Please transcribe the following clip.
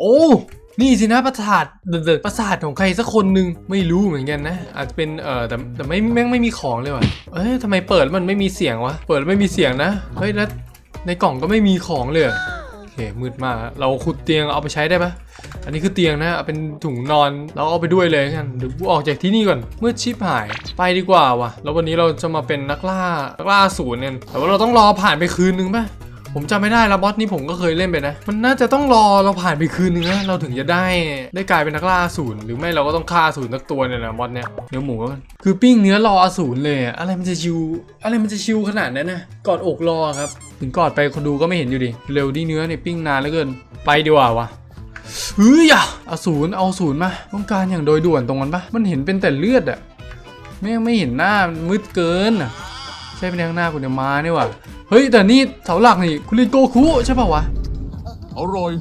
โอ้นี่สินะประสาทเดินประสาทของใครสักคนหนึ่งไม่รู้เหมือนกันนะ อาจจะเป็นเออแต่แต่ไม่แม่งไม่มีของเลยว่ะเอ้ยทำไมเปิดมันไม่มีเสียงวะเปิดไม่มีเสียงนะเฮ้ยแล้วในกล่องก็ไม่มีของเลยโอเคมืดมากเราขุดเตียงเอาไปใช้ได้ปะอันนี้คือเตียงนะเป็นถุงนอนเราเอาไปด้วยเลยกันเดี๋ยวออกจากที่นี่ก่อนมืดชิบหายไปดีกว่าว่ะแล้ววันนี้เราจะมาเป็นนักล่านักล่าศูนย์เนี่ยแต่ว่าเราต้องรอผ่านไปคืนนึงปะ ผมจำไม่ได้แล้วบอสนี้ผมก็เคยเล่นไปนะ มันน่าจะต้องรอเราผ่านไปคืนนึงนะเราถึงจะได้ได้กลายเป็นนักล่าอสูรหรือไม่เราก็ต้องฆ่าอสูรสักตัวเนี่ยนะบอสเนี่ยเนื้อหมูก็คือปิ้งเนื้อรออสูรเลยอะไรมันจะชิว อะไรมันจะชิวขนาดนั้นนะกอดอกรอครับ ถึงกอดไปคนดูก็ไม่เห็นอยู่ดิเร็วดีเนื้อเนี่ยปิ้งนานเหลือเกินไปดีกว่าวะเฮ้ยอะอสูรเอาอสูรมาต้องการอย่างโดยด่วนตรงนั้นปะมันเห็นเป็นแต่เลือดอะไม่ไม่เห็นหน้ามืดเกินอะใช่เป็นข้างหน้าคุณเดี๋ยมาเนี่ยว่ะ เฮ้ยแต่นี่เสาหลักนี่คุณลินโกคุใช่ป่าวะ อร่อย